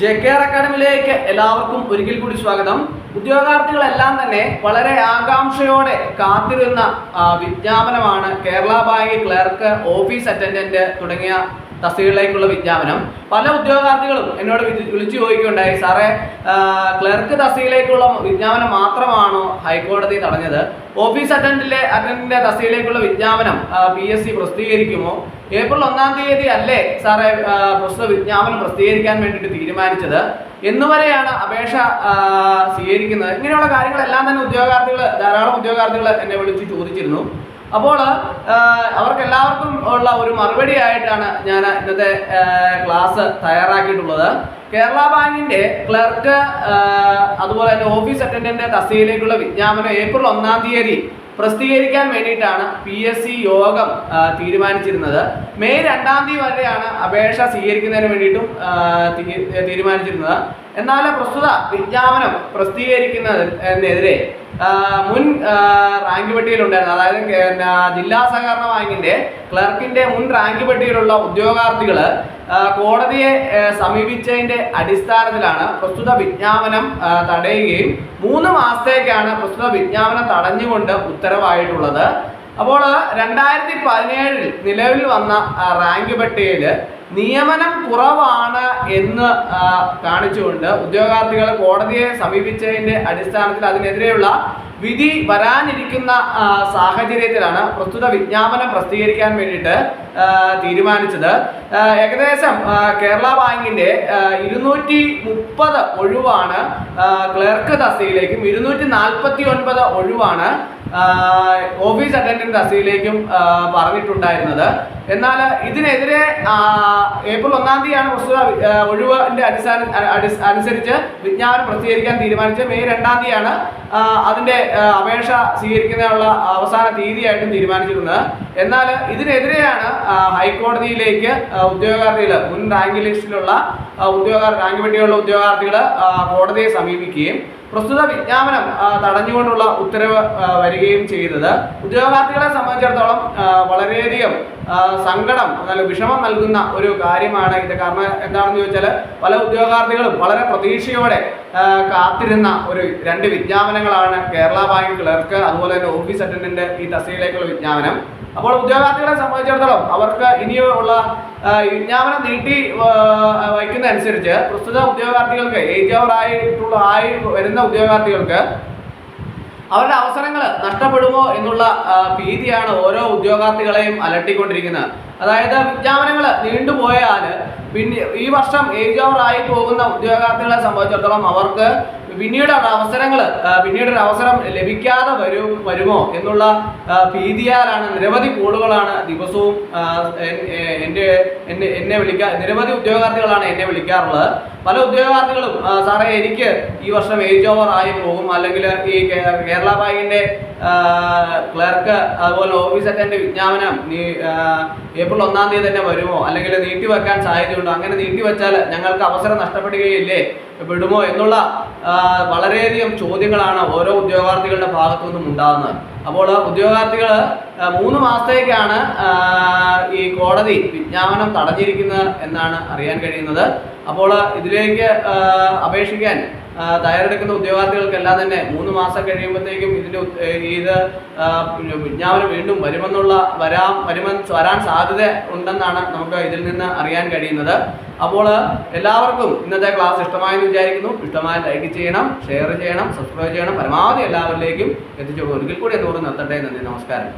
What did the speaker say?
J K R അക്കാഡമിയിലേക്ക് എല്ലാവർക്കും ഒരിക്കൽ കൂടി സ്വാഗതം. ഉദ്യോഗാർത്ഥികളെല്ലാം തന്നെ വളരെ ആകാംക്ഷയോടെ കാത്തിരുന്ന വിജ്ഞാപനമാണ് Kerala bank clerk office attendant തുടങ്ങിയ തസ്തികകളിലേക്കുള്ള വിജ്ഞാപനം. പല ഉദ്യോഗാർത്ഥികളും എന്നോട് വിളി- വിളിച്ചു ചോദിക്കുകയുണ്ടായി സാറേ ക്ലർക്ക് തസ്തികയിലേക്കുള്ള വിജ്ഞാപനം മാത്രമാണോ ഹൈക്കോടതി തടഞ്ഞത്? ഓഫീസ് അറ്റൻഡിലെ അറ്റൻഡിന്റെ തസ്തികയിലേക്കുള്ള വിജ്ഞാപനം പി എസ് സി പ്രസിദ്ധീകരിക്കുമോ? ഏപ്രിൽ ഒന്നാം തീയതി അല്ലേ സാറേ പ്രസ്തുത വിജ്ഞാപനം പ്രസിദ്ധീകരിക്കാൻ വേണ്ടിയിട്ട് തീരുമാനിച്ചത്? എന്നുവരെയാണ് അപേക്ഷ സ്വീകരിക്കുന്നത്? ഇങ്ങനെയുള്ള കാര്യങ്ങളെല്ലാം തന്നെ ഉദ്യോഗാർത്ഥികൾ ധാരാളം ഉദ്യോഗാർത്ഥികൾ എന്നെ വിളിച്ച് ചോദിച്ചിരുന്നു. അപ്പോൾ അവർക്ക് എല്ലാവർക്കും ഉള്ള ഒരു മറുപടി ആയിട്ടാണ് ഞാൻ ഇന്നത്തെ ക്ലാസ് തയ്യാറാക്കിയിട്ടുള്ളത്. കേരള ബാങ്കിന്റെ ക്ലർക്ക് അതുപോലെ തന്നെ ഓഫീസ് അറ്റൻഡന്റ് തസ്തികയിലേക്കുള്ള വിജ്ഞാപനം ഏപ്രിൽ ഒന്നാം തീയതി പ്രസിദ്ധീകരിക്കാൻ വേണ്ടിയിട്ടാണ് പി എസ് സി യോഗം തീരുമാനിച്ചിരുന്നത്. മെയ് രണ്ടാം തീയതി വരെയാണ് അപേക്ഷ സ്വീകരിക്കുന്നതിന് വേണ്ടിയിട്ടും തീരുമാനിച്ചിരുന്നത്. എന്നാൽ പ്രസ്തുത വിജ്ഞാപനം പ്രസിദ്ധീകരിക്കുന്നതിനെതിരെ മുൻ റാങ്ക് പട്ടികയിലുണ്ടായിരുന്നു അതായത് ജില്ലാ സഹകരണ ബാങ്കിന്റെ ക്ലർക്കിന്റെ മുൻ റാങ്ക് പട്ടികയിലുള്ള ഉദ്യോഗാർത്ഥികൾ കോടതിയെ സമീപിച്ചതിന്റെ അടിസ്ഥാനത്തിലാണ് പ്രസ്തുത വിജ്ഞാപനം തടയുകയും മൂന്ന് മാസത്തേക്കാണ് പ്രസ്തുത വിജ്ഞാപനം തടഞ്ഞുകൊണ്ട് ഉത്തരവായിട്ടുള്ളത്. അപ്പോൾ രണ്ടായിരത്തി പതിനേഴിൽ നിലവിൽ വന്ന റാങ്ക് പട്ടികയിൽ നിയമനം കുറവാണ് എന്ന് കാണിച്ചുകൊണ്ട് ഉദ്യോഗാർത്ഥികൾ കോടതിയെ സമീപിച്ചതിന്റെ അടിസ്ഥാനത്തിൽ അതിനെതിരെയുള്ള വിധി വരാനിരിക്കുന്ന സാഹചര്യത്തിലാണ് പ്രസ്തുത വിജ്ഞാപനം പ്രസിദ്ധീകരിക്കാൻ വേണ്ടിയിട്ട് തീരുമാനിച്ചത്. ഏകദേശം കേരള ബാങ്കിന്റെ ഇരുന്നൂറ്റി മുപ്പത് ഒഴിവാണ് ക്ലർക്ക് തസ്തിയിലേക്കും ഇരുന്നൂറ്റി നാൽപ്പത്തി ഒൻപത് ഒഴിവാണ് ഓഫീസ് അറ്റൻഡന്റ് തസ്തിയിലേക്കും പറഞ്ഞിട്ടുണ്ടായിരുന്നത്. എന്നാൽ ഇതിനെതിരെ ഏപ്രിൽ ഒന്നാം തീയതിയാണ് പ്രസ്തുത ഒഴിവിന്റെ അടിസ്ഥാന അടി- അനുസരിച്ച് വിജ്ഞാപനം പ്രസിദ്ധീകരിക്കാൻ തീരുമാനിച്ചത്. മെയ് രണ്ടാം തീയതിയാണ് അതിന്റെ അപേക്ഷ സ്വീകരിക്കുന്നതിനുള്ള അവസാന തീയതിയായിട്ടും തീരുമാനിച്ചിരുന്നത് എന്നാൽ ഇതിനെതിരെയാണ് ഹൈക്കോടതിയിലേക്ക് ഉദ്യോഗാർത്ഥികൾ മുൻ റാങ്ക് ലിസ്റ്റിലുള്ള ഉദ്യോഗ റാങ്ക് പട്ടികയുള്ള ഉദ്യോഗാർത്ഥികൾ കോടതിയെ സമീപിക്കുകയും പ്രസ്തുത വിജ്ഞാപനം തടഞ്ഞുകൊണ്ടുള്ള ഉത്തരവ് വരികയും ചെയ്തത്. ഉദ്യോഗാർത്ഥികളെ സംബന്ധിച്ചിടത്തോളം വളരെയധികം സങ്കടം നല്ല വിഷമം നൽകുന്ന ഒരു കാര്യമാണ് ഇത്. കാരണം എന്താണെന്ന് ചോദിച്ചാൽ പല ഉദ്യോഗാർത്ഥികളും വളരെ പ്രതീക്ഷയോടെ കാത്തിരുന്ന ഒരു രണ്ട് വിജ്ഞാപനങ്ങളാണ് കേരള ബാങ്ക് ക്ലർക്ക് അതുപോലെ തന്നെ ഓഫീസ് അറ്റൻഡന്റ് ഈ തസ്തികയിലേക്കുള്ള വിജ്ഞാപനം. അപ്പോൾ ഉദ്യോഗാർത്ഥികളെ സംബന്ധിച്ചിടത്തോളം അവർക്ക് ഇനിയുള്ള വിജ്ഞാപനം നീട്ടി വയ്ക്കുന്നതനുസരിച്ച് പ്രസ്തുത ഉദ്യോഗാർത്ഥികൾക്ക് ഏജ് ഓവർ ആയിട്ടുള്ള ആയി വരുന്ന ഉദ്യോഗാർത്ഥികൾക്ക് അവരുടെ അവസരങ്ങൾ നഷ്ടപ്പെടുമോ എന്നുള്ള ഭീതിയാണ് ഓരോ ഉദ്യോഗാർത്ഥികളെയും അലട്ടിക്കൊണ്ടിരിക്കുന്നത്. അതായത് വിജ്ഞാപനങ്ങൾ നീണ്ടുപോയാൽ പിന്നെ ഈ വർഷം ഏജ് ഓവർ ആയി പോകുന്ന ഉദ്യോഗാർത്ഥികളെ സംബന്ധിച്ചിടത്തോളം അവർക്ക് പിന്നീട് അവസരങ്ങൾ പിന്നീട് ഒരു അവസരം ലഭിക്കാതെ വരും വരുമോ എന്നുള്ള ഭീതിയാലാണ് നിരവധി കോളുകളാണ് ദിവസവും എന്റെ എന്നെ എന്നെ വിളിക്കാ നിരവധി ഉദ്യോഗാർത്ഥികളാണ് എന്നെ വിളിക്കാറുള്ളത്. പല ഉദ്യോഗാർത്ഥികളും സാറേ എനിക്ക് ഈ വർഷം ഏജ് ഓവർ ആയി പോകും. അല്ലെങ്കിൽ ഈ കേരള ബാങ്കിന്റെ ക്ലർക്ക് അതുപോലെ ഓഫീസ് അറ്റൻഡ് വിജ്ഞാപനം നീ ഏപ്രിൽ ഒന്നാം തീയതി തന്നെ വരുമോ? അല്ലെങ്കിൽ നീട്ടിവെക്കാൻ സാധ്യതയുണ്ടോ? അങ്ങനെ നീട്ടിവെച്ചാൽ ഞങ്ങൾക്ക് അവസരം നഷ്ടപ്പെടുകയില്ലേ? പെടുമോ എന്നുള്ള വളരെയധികം ചോദ്യങ്ങളാണ് ഓരോ ഉദ്യോഗാർത്ഥികളുടെ ഭാഗത്തു നിന്നും ഉണ്ടാകുന്നത്. അപ്പോൾ ഉദ്യോഗാർത്ഥികൾ മൂന്ന് മാസത്തേക്കാണ് ഈ കോടതി വിജ്ഞാപനം തടഞ്ഞിരിക്കുന്നത് എന്നാണ് അറിയാൻ കഴിയുന്നത്. അപ്പോൾ ഇതിലേക്ക് അപേക്ഷിക്കാൻ തയ്യാറെടുക്കുന്ന ഉദ്യോഗാർത്ഥികൾക്കെല്ലാം തന്നെ മൂന്ന് മാസം കഴിയുമ്പോഴത്തേക്കും ഇതിന്റെ ഇത് വിജ്ഞാപനം വീണ്ടും വരുമെന്നുള്ള വരാം വരുമെന്ന് വരാൻ സാധ്യത ഉണ്ടെന്നാണ് നമുക്ക് ഇതിൽ നിന്ന് അറിയാൻ കഴിയുന്നത്. അപ്പോൾ എല്ലാവർക്കും ഇന്നത്തെ ക്ലാസ് ഇഷ്ടമായെന്ന് വിചാരിക്കുന്നു. ഇഷ്ടമായ ലൈക്ക് ചെയ്യണം ഷെയർ ചെയ്യണം സബ്സ്ക്രൈബ് ചെയ്യണം. പരമാവധി എല്ലാവരിലേക്കും എത്തിച്ചു. ഒരിക്കൽ കൂടി എന്നോട് కూడా నత్తడైనండి నమస్కారం.